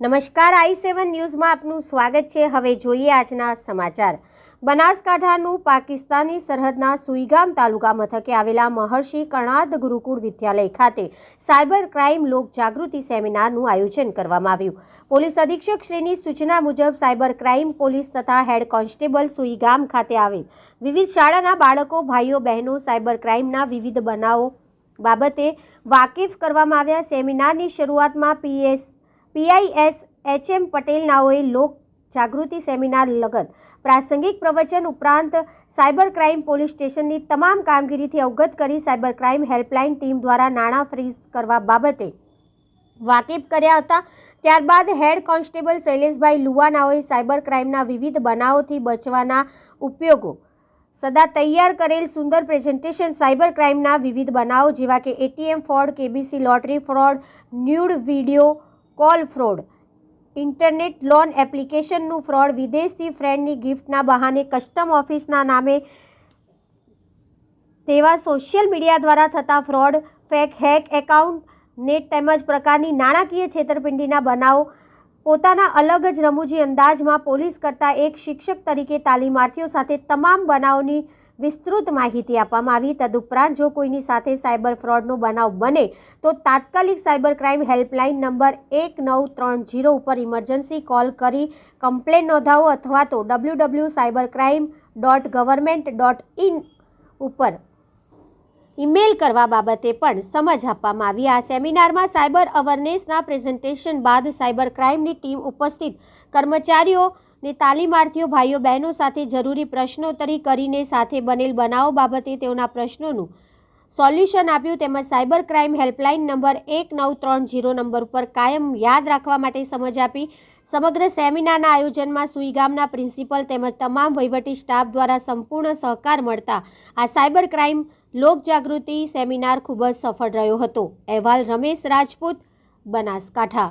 નમસ્કાર, આઈ સેવન ન્યૂઝમાં આપનું સ્વાગત છે. હવે જોઈએ આજના સમાચાર. બનાસકાંઠાનું પાકિસ્તાની સરહદના સુઈગામ તાલુકા મથકે આવેલા મહર્ષિ કર્ણાદ ગુરુકુળ વિદ્યાલય ખાતે સાયબર ક્રાઇમ લોક જાગૃતિ સેમિનારનું આયોજન કરવામાં આવ્યું. પોલીસ અધિક્ષક શ્રીની સૂચના મુજબ સાયબર ક્રાઇમ પોલીસ તથા હેડ કોન્સ્ટેબલ સુઈગામ ખાતે આવેલ વિવિધ શાળાના બાળકો, ભાઈઓ, બહેનો સાયબર ક્રાઇમના વિવિધ બનાવો બાબતે વાકેફ કરવામાં આવ્યા. સેમિનારની શરૂઆતમાં પીએસ પીઆઈએસ એચ એમ પટેલનાઓએ લોક જાગૃતિ સેમિનાર લગત, પ્રાસંગિક પ્રવચન ઉપરાંત સાયબર ક્રાઇમ પોલીસ સ્ટેશનની તમામ કામગીરીથી અવગત કરી સાયબર ક્રાઇમ હેલ્પલાઇન ટીમ દ્વારા નાણાં ફ્રીઝ કરવા બાબતે વાકેફ કર્યા હતા. ત્યારબાદ હેડ કોન્સ્ટેબલ શૈલેષભાઈ લુવાનાઓએ સાયબર ક્રાઇમના વિવિધ બનાવોથી બચવાના ઉપયોગો સદા તૈયાર કરેલ સુંદર પ્રેઝન્ટેશન સાયબર ક્રાઇમના વિવિધ બનાવો જેવા કે ATM fraud, KBC lottery fraud, nude video call fraud. Internet loan એપ્લિકેશનનું fraud વિદેશથી ફ્રેન્ડની ગિફ્ટના બહાને કસ્ટમ ઓફિસના નામે તેવા સોશિયલ મીડિયા દ્વારા થતા fraud, fake hack account net તેમજ પ્રકારની નાણાકીય છેતરપિંડીના બનાવો, પોતાના અલગ જ રમૂજી અંદાજમાં પોલીસ કરતા એક શિક્ષક તરીકે તાલીમાર્થીઓ સાથે તમામ બનાવોની વિસ્તૃત માહિતી આપવામાં આવી. તદુપરાંત જો કોઈની સાથે સાયબર ફ્રોડનો બનાવ બને, તો તાત્કાલિક સાયબર ક્રાઇમ હેલ્પલાઇન નંબર એક નવ ત્રણ જીરો ઉપર ઇમરજન્સી કોલ કરી કમ્પ્લેન નોંધાવો અથવા તો W W cyber crime dot government dot in ઉપર ઈમેલ કરવા બાબતે પણ સમજ આપવામાં આવી. આ સેમિનારમાં સાયબર અવેરનેસના પ્રેઝન્ટેશન બાદ સાયબર ક્રાઇમની ટીમ ઉપસ્થિત. કર્મચારીઓ ને તાલીમાર્થીઓ ભાઈઓ બહેનો સાથે જરૂરી પ્રશ્નોત્તરી કરીને સાથે બનેલ બનાવો બાબતે તેઓના પ્રશ્નોનું સોલ્યુશન આપ્યું. તેમજ સાયબર ક્રાઇમ હેલ્પલાઇન નંબર એક નવ ત્રણ જીરો નંબર ઉપર કાયમ યાદ રાખવા માટે સમજ આપી. સમગ્ર સેમિનારના આયોજનમાં સુઈગામના પ્રિન્સિપલ તેમજ તમામ વહીવટી સ્ટાફ દ્વારા સંપૂર્ણ સહકાર મળતા આ સાયબર ક્રાઇમ લોકજાગૃતિ સેમિનાર ખૂબ જ સફળ રહ્યો હતો. અહેવાલ રમેશ રાજપૂત, બનાસકાંઠા.